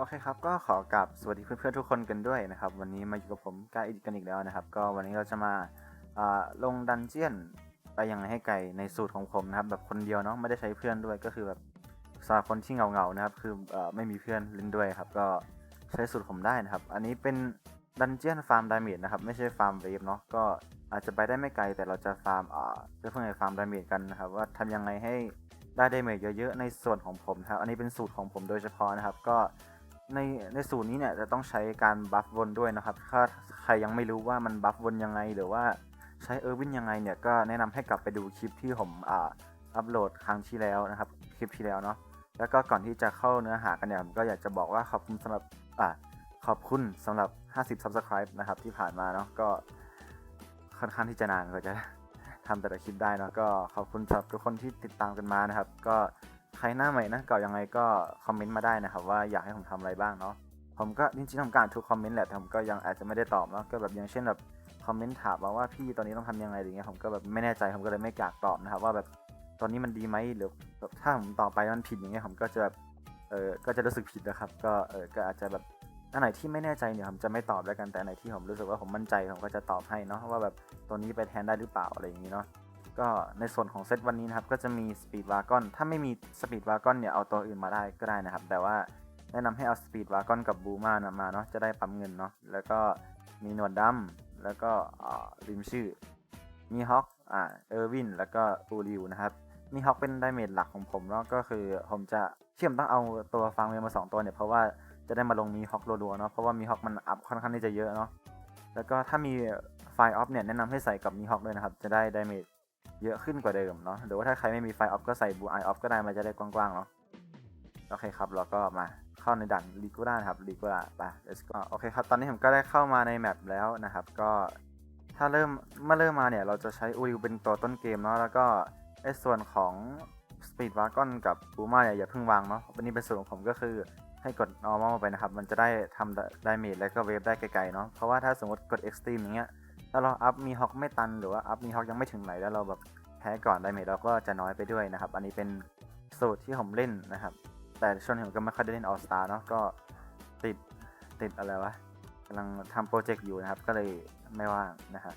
โอเคครับ ก็ขอกราบสวัสดีเพื่อนๆทุกคนกันด้วยนะครับ วันนี้มาอยู่กับผมกายอิดกันอีกแล้วนะครับ ก็วันนี้เราจะมาลงดันเจียนไปยังไงให้ไกลในสูตรของผมนะครับ แบบคนเดียวเนาะไม่ได้ใช้เพื่อนด้วยก็คือแบบสำหรับคนที่เหงาๆนะครับ คืออไม่มีเพื่อนเล่นด้วยครับ ก็ใช้สูตรผมได้นะครับ อันนี้เป็นดันเจียนฟาร์มดาเมจนะครับ ไม่ใช่ฟาร์มเวฟเนาะก็อาจจะไปได้ไม่ไกลแต่เราจะฟาร์มอ่าเพื่อเพื่อไงฟาร์มดาเมจกันนะครับว่าทำยังไงให้ได้ดาเมจเยอะๆในส่วนของผมนะครับอันนี้เป็นสูตรของผมโดยเฉพาะนะครับ ก็ ในในสูตรนี้เนี่ยจะต้องใช้การบัฟวนด้วยนะครับ ถ้าใครยังไม่รู้ว่ามันบัฟวนยังไง หรือว่าใช้เออร์วินยังไงเนี่ยก็แนะนำให้กลับไปดูคลิปที่ผมอ่าอัปโหลดครั้งที่แล้วนะครับคลิปที่แล้วเนาะแล้วก็ก่อนที่จะเข้าเนื้อหากันเนี่ยผมก็อยากจะบอกว่าขอบคุณสำหรับอ่าขอบคุณสำหรับ 50 subscribe นะครับที่ผ่านมาเนาะก็ค่อนข้างที่จะนานกว่าจะทำแต่ละคลิปได้เนาะก็ขอบคุณสำหรับทุกคนที่ติดตามกันมานะครับ ก็ ใครหน้าใหม่นะเก็ยังไงก็คอมเมนต์มาได้นะครับว่าอยากให้ผมทำอะไรบ้างเนาะผมก็จริงๆทำการทุกคอมเมนต์แหละแต่ผมก็ยังอาจจะไม่ได้ตอบเนาะก็แบบอย่างเช่นแบบคอมเมนต์ถามมาว่าพี่ตอนนี้ต้องทำยังไงอย่างเงี้ยผมก็แบบไม่แน่ใจผมก็เลยไม่กล้าตอบนะครับว่าแบบตอนนี้มันดีไหมหรือแบบถ้าผมตอบไปมันผิดอย่างเงี้ยผมก็จะแบบเออก็จะรู้สึกผิดนะครับ ก็เออก็อาจจะแบบอันไหนที่ไม่แน่ใจเนี่ยผมจะไม่ตอบแล้วกันแต่อันไหนที่ผมรู้สึกว่าผมมั่นใจผมก็จะตอบให้เนาะว่าแบบตัวนี้ไปแทนได้หรือเปล่าอะไรอย่างงี้เนาะ ก็ในส่วนของเซตวันนี้นะครับก็จะมีสปีดวากอนถ้าไม่มีสปีดวากอนเนี่ยเอาตัวอื่นมาได้ก็ได้นะครับ แต่ว่าแนะนำให้เอาสปีดวากอนกับบูมานะมาเนาะจะได้ปั๊มเงินเนาะแล้วก็มีหนวดดำแล้วก็ลืมชื่อ มีฮอกอ่าเออร์วินแล้วก็อูริวนะครับ มีฮอกเป็นไดเมจหลักของผมเนาะก็คือผมจะเชื่อมต้องเอาตัวฟังเวลมาสองตัวเนี่ยเพราะว่าจะได้มาลงมีฮอกรัวๆเนาะเพราะว่ามีฮอกมันอัพค่อนข้างที่จะเยอะเนาะแล้วก็ถ้ามีไฟออฟเนี่ยแนะนำให้ใส่กับมีฮอกด้วยนะครับ จะได้ไดเมจ เยอะขึ้นกว่าเดิมเนาะหรือว่าถ้าใครไม่มีไฟออฟก็ใส่บูไอออฟก็ได้มันจะได้กว้างๆเนาะโอเคครับเราก็มาเข้าในด่านลีกูล่าครับลีกูล่าไป let's go โอเคครับตอนนี้ผมก็ได้เข้ามาในแมปแล้วนะครับ ก็ถ้าเริ่มเมื่อเริ่มมาเนี่ย เราจะใช้อูริวเป็นตัวต้นเกมเนาะแล้วก็ไอ้ส่วนของสปีดวากอนกับบูมาเนี่ยอย่าเพิ่งวางเนาะวันนี้เป็นส่วนของผมก็คือให้กด normal ไปนะครับ มันจะได้ทำได้เมจแล้วก็เวฟได้ไกลๆเนาะเพราะว่าถ้าสมมติกด extreme อย่างเงี้ย ถ้าเราอัพมีฮอกไม่ตันหรือว่าอัพมีฮอกยังไม่ถึงไหนแล้วเราแบบแพ้ก่อนไดเมจเราก็จะน้อยไปด้วยนะครับ อันนี้เป็นสูตรที่ผมเล่นนะครับ แต่ช่วงนี้ผมก็ไม่ค่อยได้เล่นออสตาเนาะก็ติดติดอะไรวะกำลังทำโปรเจกต์อยู่นะครับ ก็เลยไม่ว่างนะครับ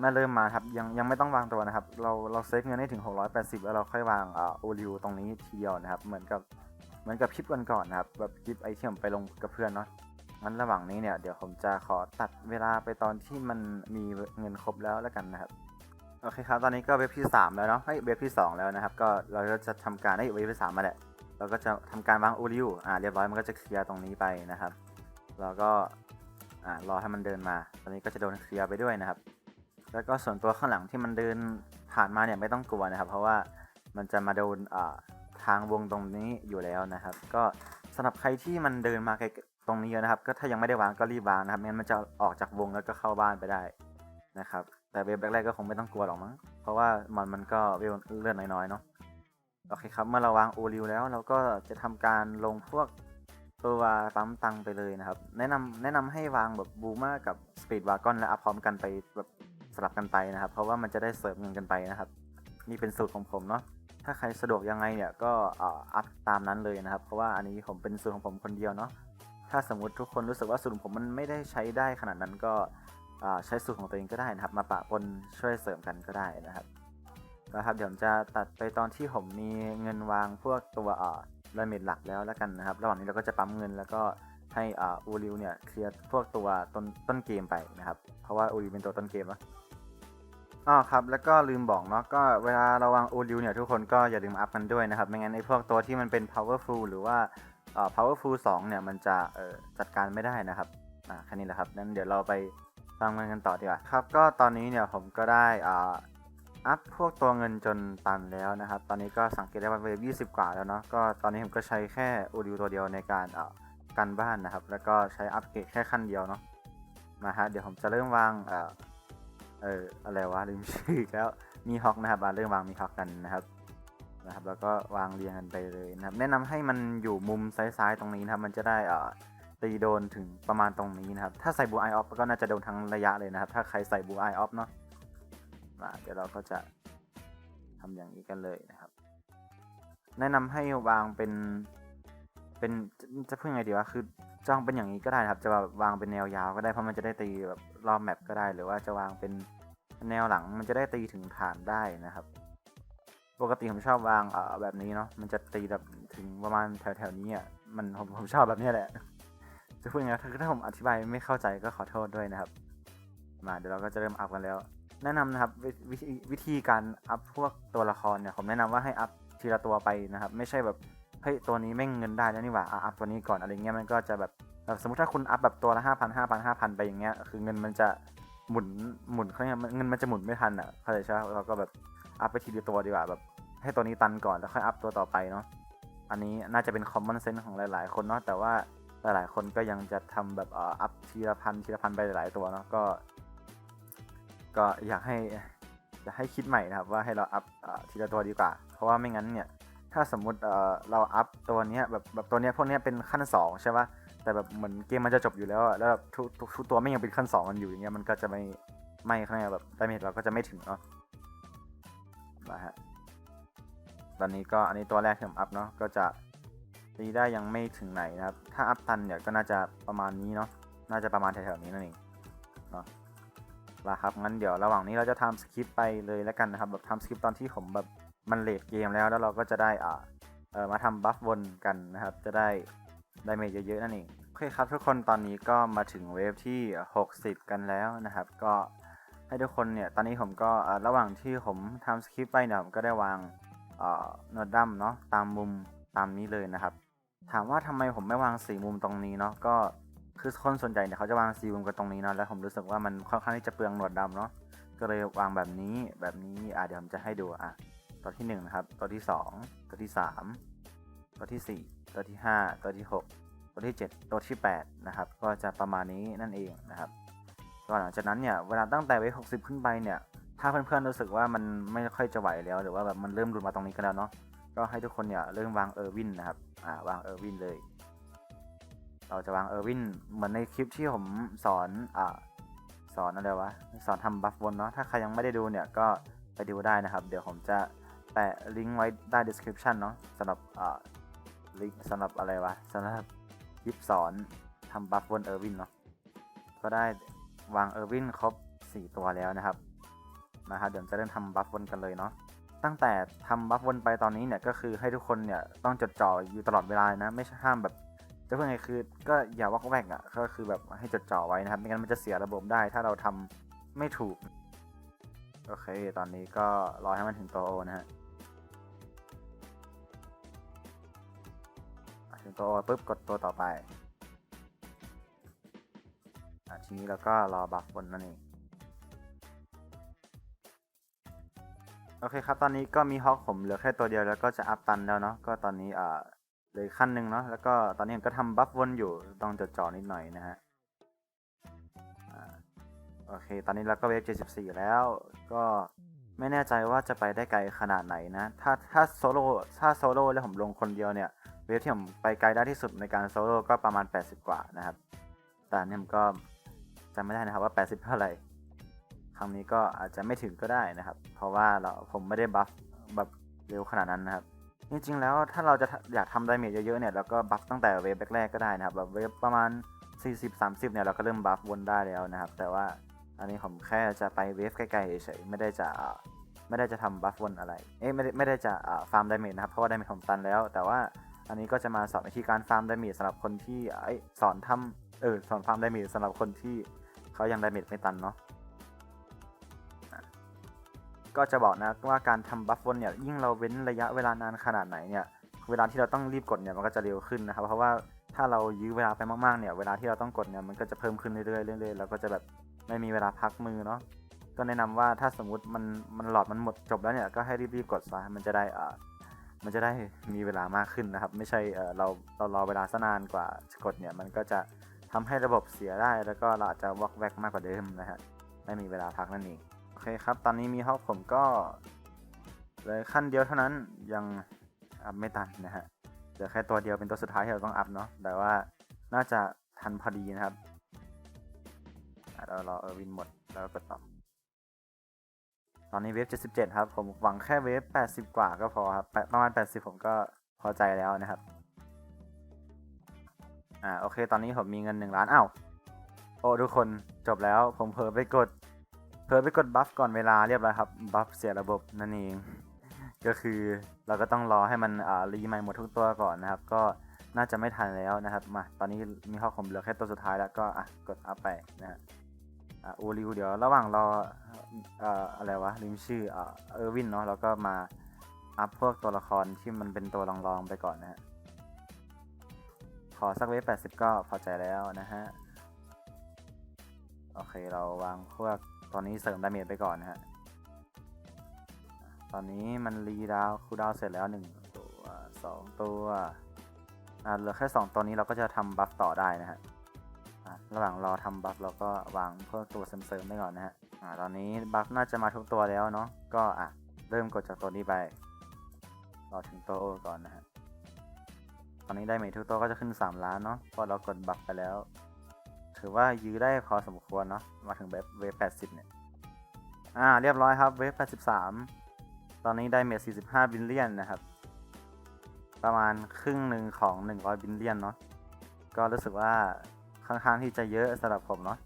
มื่อเริ่มมาครับยังยังไม่ต้องวางตัวนะครับ เราเราเซฟเงินให้ถึง 680 แล้วเราค่อยวางอ่าโอลิวตรงนี้ทีเดียวนะครับ เหมือนกับเหมือนกับคลิปก่อนก่อนนะครับแบบคลิปไอเที่ผมไปลงกับเพื่อนเนาะ งั้นระหว่างนี้เนี่ยเดี๋ยวผมจะขอตัดเวลาไปตอนที่มันมีเงินครบแล้วแล้วกันนะครับโอเคครับตอนนี้ก็เว็บที่ 3 แล้วเนาะเฮ้ยเว็บที่ 2 แล้วนะครับ ก็เราก็จะทำการให้เว็บที่3มาแหละเราก็จะทำการวางอูริวอ่าเรียบร้อยมันก็จะเคลียร์ตรงนี้ไปนะครับเราก็อ่ารอให้มันเดินมา ตอนนี้ก็จะโดนเคลียร์ไปด้วยนะครับ แล้วก็ส่วนตัวข้างหลังที่มันเดินผ่านมาเนี่ยไม่ต้องกลัวนะครับ เพราะว่ามันจะมาโดนอ่าทางวงตรงนี้อยู่แล้วนะครับ ก็สำหรับใครที่มันเดินมาไกล ตรงนี้เยอะนะครับ ก็ถ้ายังไม่ได้วางก็รีบวางนะครับไม่งั้นมันจะออกจากวงแล้วก็เข้าบ้านไปได้นะครับ แต่เว็บแรกๆก็คงไม่ต้องกลัวหรอกมั้งเพราะว่ามันมันก็เวลเลื่อนน้อยๆเนาะโอเคครับเมื่อเราวางโอริวแล้วเราก็จะทำการลงพวกตัวปั๊มตังไปเลยนะครับ แนะนำแนะนำให้วางแบบบูมากับสปีดวากอนและอัพพร้อมกันไปแบบสลับกันไปนะครับ เพราะว่ามันจะได้เสริมเงินกันไปนะครับ นี่เป็นสูตรของผมเนาะถ้าใครสะดวกยังไงเนี่ยก็อัพตามนั้นเลยนะครับ เพราะว่าอันนี้ผมเป็นสูตรของผมคนเดียวเนาะ ถ้าสมมุติทุกคนรู้สึกว่าสูตรผมมันไม่ได้ใช้ได้ขนาดนั้นก็ใช้สูตรของตัวเองก็ได้นะครับ มาปะปนช่วยเสริมกันก็ได้นะครับนะครับเดี๋ยวผมจะตัดไปตอนที่ผมมีเงินวางพวกตัวอ่าเรเมดหลักแล้วแล้วกันนะครับ ระหว่างนี้เราก็จะปั๊มเงินแล้วก็ให้อ่าอูริวเนี่ยเคลียร์พวกตัวต้นต้นเกมไปนะครับ เพราะว่าอูริวเป็นตัวต้นเกมเนะอ๋อครับแล้วก็ลืมบอกเนาะก็เวลาเราวางอูริวเนี่ยทุกคนก็อย่าลืมอัพกันด้วยนะครับ ไม่งั้นไอ้พวกตัวที่มันเป็น powerful หรือว่า powerful 2 เนี่ยมันจะจัดการไม่ได้นะครับอ่าแค่นี้แหละครับนั้นเดี๋ยวเราไปฟังมันกันต่อดีกว่าครับ ก็ตอนนี้เนี่ยผมก็ได้อ่าอัพพวกตัวเงินจนตันแล้วนะครับ ตอนนี้ก็สังเกตได้ว่าเวฟ20กว่าแล้วเนาะ ก็ตอนนี้ผมก็ใช้แค่โอดิวตัวเดียวในการอ่ากันบ้านนะครับ แล้วก็ใช้อัปเกรดแค่ขั้นเดียวเนาะ มาฮะ เดี๋ยวผมจะเริ่มวางเอ่อเอออะไรวะลืมชื่อแล้ว มีฮอกนะครับเริ่มวางมีฮอกกันนะครับ นะครับ แล้วก็วางเรียงกันไปเลยนะครับ แนะนำให้มันอยู่มุมซ้ายๆตรงนี้นะครับ มันจะได้เอ่อตีโดนถึงประมาณตรงนี้นะครับ ถ้าใส่บูไอออฟก็น่าจะโดนทั้งระยะเลยนะครับ ถ้าใครใส่บูไอออฟเนาะมาเดี๋ยวเราก็จะทำอย่างนี้กันเลยนะครับ แนะนำให้วางเป็นเป็นจะพูดยังไงดีวะคือจองเป็นอย่างนี้ก็ได้นะครับ จะแบบวางเป็นแนวยาวก็ได้เพราะมันจะได้ตีแบบรอบแมปก็ได้ หรือว่าจะวางเป็นแนวหลังมันจะได้ตีถึงฐานได้นะครับ ปกติผมชอบวางเอ่อแบบนี้เนาะมันจะตีแบบถึงประมาณแถวๆนี้อะมันผมผมชอบแบบนี้แหละจะพูดยังไงถ้าผมอธิบายไม่เข้าใจก็ขอโทษด้วยนะครับ มาเดี๋ยวเราก็จะเริ่มอัพกันแล้ว แนะนำนะครับววิธีวิธีการอัพพวกตัวละครเนี่ยผมแนะนำว่าให้อัพทีละตัวไปนะครับ ไม่ใช่แบบเฮ้ยตัวนี้แม่งเงินได้แล้วนี่หว่าอะอัพตัวนี้ก่อนอะไรเงี้ยมันก็จะแบบแบบสมมติถ้าคุณอัพแบบตัวละห้าพันห้าพันห้าพันไปอย่างเงี้ยคือเงินมันจะหมุนหมุนเขาเรียกว่าเงินมันจะหมุนไม่ทันอะเข้าใจใช่ไหมเราก็แบบ อัพไปทีละตัวดีกว่าแบบ ให้ตัวนี้ตันก่อนแล้วค่อยอัพตัวต่อไปเนาะอันนี้น่าจะเป็น common sense ของหลายๆ คนเนาะแต่ว่าหลายๆคนก็ยังจะทำแบบอัพทีละพันทีละพันไปหลายๆตัวเนาะก็ ก็อยากให้อยากให้คิดใหม่นะครับว่าให้เราอัพอ่อทีละตัวดีกว่า เพราะว่าไม่งั้นเนี่ยถ้าสมมุติเราอัพตัวนี้แบบแบบตัวนี้พวกนี้เป็นขั้นสองใช่ปะแต่แบบเหมือนเกมมันจะจบอยู่แล้วแล้วแบบทุกทุกตัวไม่ยังเป็นขั้นสองกันอยู่อย่างเงี้ยมันก็จะไม่ไม่ข้างในแบบดาเมจเราก็จะไม่ถึงเนาะ มาฮะตอนนี้ก็อันนี้ตัวแรกที่ผมอัพเนาะก็จะตีได้ยังไม่ถึงไหนนะครับ ถ้าอัพตันเนี่ยก็น่าจะประมาณนี้เนาะน่าจะประมาณแถวๆนี้นั่นเองเนาะละครับงั้นเดี๋ยวระหว่างนี้เราจะทำสคริปต์ไปเลยแล้วกันนะครับแบบทำสคริปต์ตอนที่ผมแบบมันเลดเกมแล้วแล้วเราก็จะได้อ่าเออมาทำบัฟวนกันนะครับ จะได้ได้เมจเยอะๆนั่นเองโอเคครับทุกคนตอนนี้ก็มาถึงเวฟที่ 60 กันแล้วนะครับ ก็ ให้ทุกคนเนี่ย ตอนนี้ผมก็ระหว่างที่ผมทำสคริปต์ไปเนี่ยผมก็ได้วางอ่าโนดดัมเนาะตามมุมตามนี้เลยนะครับ ถามว่าทำไมผมไม่วางสีมุมตรงนี้เนาะก็คือคนส่วนใหญ่เนี่ยเขาจะวางสีมุมกันตรงนี้เนาะแล้วผมรู้สึกว่ามันค่อนข้างที่จะเปลืองหนวดดำเนาะก็เลยวางแบบนี้แบบนี้อะเดี๋ยวผมจะให้ดูอะตัวที่หนึ่งนะครับตัวที่สองตัวที่สามตัวที่สี่ตัวที่ห้าตัวที่หกตัวที่เจ็ดตัวที่แปดนะครับ ก็จะประมาณนี้นั่นเองนะครับ ก็หลังจากนั้นเนี่ยเวลาตั้งแต่เวฟหกสิบขึ้นไปเนี่ย ถ้าเพื่อนๆรู้สึกว่ามันไม่ค่อยจะไหวแล้ว หรือว่าแบบมันเริ่มหลุดมาตรงนี้กันแล้วเนาะก็ให้ทุกคนเนี่ยเริ่มวางเออร์วินนะครับอ่าวางเออร์วินเลย เราจะวางเออร์วินเหมือนในคลิปที่ผมสอนอ่าสอนอะไรวะสอนทำบัฟวนเนาะถ้าใครยังไม่ได้ดูเนี่ยก็ไปดูได้นะครับ เดี๋ยวผมจะแปะลิงก์ไว้ใต้ description เนาะสำหรับอ่าลิงก์สำหรับอะไรวะสำหรับคลิปสอนทำบัฟวนเออร์วินเนาะก็ได้ วางเออร์วินครบ 4 ตัวแล้วนะครับนะครับเดี๋ยวจะเริ่มทำบัฟวนกันเลยเนาะตั้งแต่ทำบัฟวนไปตอนนี้เนี่ยก็คือให้ทุกคนเนี่ยต้องจดจ่ออยู่ตลอดเวลานะ ไม่ใช่ห้ามแบบจะเพื่อไงคือ ก็อย่าวอกแวกอะก็คือแบบให้จดจ่อไว้นะครับไม่งั้นมันจะเสียระบบได้ ถ้าเราทำไม่ถูกโอเค ตอนนี้ก็รอให้มันถึงตัวโอนะฮะถึงตัวโอปุ๊บกดตัวต่อไป ทีนี้เราก็รอบัฟวนนั่นเอง โอเคครับ ตอนนี้ก็มีฮอกผมเหลือแค่ตัวเดียวแล้วก็จะอัพตันแล้วเนาะ ก็ตอนนี้อ่าเลยขั้นหนึ่งเนาะ แล้วก็ตอนนี้ผมก็ทำบัฟวนอยู่ ต้องจดจ่อนิดหน่อยนะฮะโอเค ตอนนี้เราก็เวฟ74 แล้ว ก็ไม่แน่ใจว่าจะไปได้ไกลขนาดไหนนะ ถ้าถ้าโซโล่ถ้าโซโล่แล้วผมลงคนเดียวเนี่ย เวฟที่ผมไปไกลได้ที่สุดในการโซโล่ก็ประมาณ 80 กว่านะครับ แต่นนี่ผมก็ จำไม่ได้นะครับว่า 80 เท่าไหร่ ครั้งนี้ก็อาจจะไม่ถึงก็ได้นะครับ เพราะว่าเราผมไม่ได้บัฟแบบเร็วขนาดนั้นนะครับ จริงๆแล้วถ้าเราจะอยากทำดาเมจเยอะๆเนี่ยเราก็บัฟตั้งแต่เวฟแรกๆก็ได้นะครับแบบเวฟประมาณ 40-30 เนี่ยเราก็เริ่มบัฟวนได้แล้วนะครับ แต่ว่าอันนี้ผมแค่จะไปเวฟใกล้ๆเฉยๆไม่ได้จะไม่ได้จะทำบัฟวนอะไร เอ๊ะไม่ได้ไม่ได้จะฟาร์มดาเมจนะครับ เพราะว่าดาเมจผมตันแล้ว แต่ว่าอันนี้ก็จะมาสอนวิธีการฟาร์มดาเมจสำหรับคนที่ไอสอนทำเออสอนฟาร์มดาเมจสำหรับคนที่ เขายังดาเมจไม่ตันเนาะก็จะบอกนะว่าการทำบัฟวนเนี่ยยิ่งเราเว้นระยะเวลานานขนาดไหนเนี่ยเวลาที่เราต้องรีบกดเนี่ยมันก็จะเร็วขึ้นนะครับ เพราะว่าถ้าเรายื้อเวลาไปมากๆเนี่ยเวลาที่เราต้องกดเนี่ยมันก็จะเพิ่มขึ้นเรื่อยๆเรื่อยๆแล้วก็จะแบบไม่มีเวลาพักมือเนาะก็แนะนำว่าถ้าสมมติมันมันหลอดมันหมดจบแล้วเนี่ยก็ให้รีบๆกดซะมันจะได้อ่ามันจะได้มีเวลามากขึ้นนะครับ ไม่ใช่เออเราเรารอเวลาซะนานกว่ากดเนี่ยมันก็จะ ทำให้ระบบเสียได้แล้วก็เราอาจจะวอกแวกมากกว่าเดิมนะฮะไม่มีเวลาพักนั่นเองโอเคครับ ตอนนี้มีฮอกผมก็เลยขั้นเดียวเท่านั้นยังอัพไม่ตันนะฮะเหลือแค่ตัวเดียวเป็นตัวสุดท้ายที่เราต้องอัพเนาะแต่ว่าน่าจะทันพอดีนะครับเรารอเออร์วินหมดแล้วก็กดต่อตอนนี้เวฟ77 ครับ ผมหวังแค่เวฟ80 กว่าก็พอครับปะประมาณ 80 ผมก็พอใจแล้วนะครับ อ่าโอเค ตอนนี้ผมมีเงินหนึ่งล้านอ้าวโอ้ทุกคนจบแล้ว ผมเผลอไปกดเผลอไปกดบัฟก่อนเวลาเรียบร้อยครับบัฟเสียระบบนั่นเอง ก็คือเราก็ต้องรอให้มันอ่ารีใหม่หมดทุกตัวก่อนนะครับ ก็น่าจะไม่ทันแล้วนะครับมาตอนนี้มีข้อผมเหลือแค่ตัวสุดท้ายแล้วก็อะกดอัพไปนะฮะอะอูริวเดี๋ยวระหว่างรอเอ่ออะไรวะลืมชื่อเอ่อเออร์วินเนาะแล้วก็มาอัพพวกตัวละครที่มันเป็นตัวรองๆไปก่อนนะฮะ อสักเวฟแปดสิบก็พอใจแล้วนะฮะ โอเคเราวางพวกตอนนี้เสริมดาเมจไปก่อนนะฮะ ตอนนี้มันรีดาวคูดาวเสร็จแล้วหนึ่งตัวสองตัวอ่าเหลือแค่สองตัวนี้เราก็จะทำบัฟต่อได้นะฮะอะระหว่างรอทำบัฟเราก็วางพวกตัวเสริมๆไปก่อนนะฮะอ่าตอนนี้บัฟน่าจะมาทุกตัวแล้วเนาะ ก็อะเริ่มกดจากตัวนี้ไป รอถึงตัวโอก่อนนะฮะ ตอนนี้ได้เมทุกตัวก็จะขึ้น 3 ล้านเนาะเพราะเรากดบัฟไปแล้ว ถือว่ายื้อได้พอสมควรเนาะมาถึงเวฟเวฟ80เนี่ย อ่า เรียบร้อยครับเวฟ83ตอนนี้ได้เมท45บิลเลียนนะครับ ประมาณครึ่งหนึ่งของ100บิลเลียนเนาะก็รู้สึกว่าค่อนข้างที่จะเยอะสำหรับผมเนาะ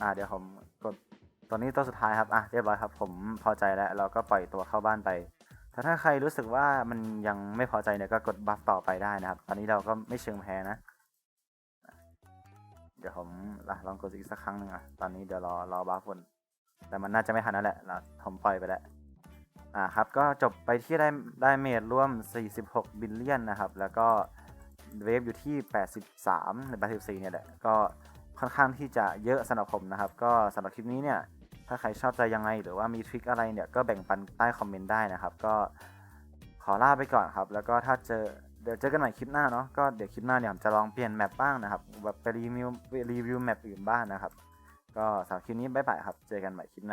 อ่าเดี๋ยวผมกดตัวนี้ตัวสุดท้ายครับ อะ เรียบร้อยครับ ผมพอใจแล้ว เราก็ปล่อยตัวเข้าบ้านไป แต่ถ้าใครรู้สึกว่ามันยังไม่พอใจเนี่ยก็กดบัฟต่อไปได้นะครับ ตอนนี้เราก็ไม่เชิงแพ้นะ เดี๋ยวผมลองกดอีกสักครั้งหนึ่งอะ ตอนนี้เดี๋ยวรอรอบัฟบนแต่มันน่าจะไม่ทันแล้วแหละเราผมปล่อยไปแล้ว อ่าครับ ก็จบไปที่ได้ได้เมดร่วม 46 บิลเลียนนะครับ แล้วก็เวฟอยู่ที่ 83 หรือ 84 เนี่ยแหละ ก็ค่อนข้างที่จะเยอะสำหรับผมนะครับ ก็สำหรับคลิปนี้เนี่ย ถ้าใครชอบใจยังไง หรือว่ามีทริคอะไรเนี่ยก็แบ่งปันใต้คอมเมนต์ได้นะครับ ก็ขอลาไปก่อนครับ แล้วก็ถ้าเจอเดี๋ยวเจอกันใหม่คลิปหน้าเนาะก็เดี๋ยวคลิปหน้าเนี่ยผมจะลองเปลี่ยนแมปบ้างนะครับแบบไปรีวิวรีวิวแมปอื่นบ้างนะครับ ก็สำหรับคลิปนี้บ๊ายบายครับ เจอกันใหม่คลิปหน้า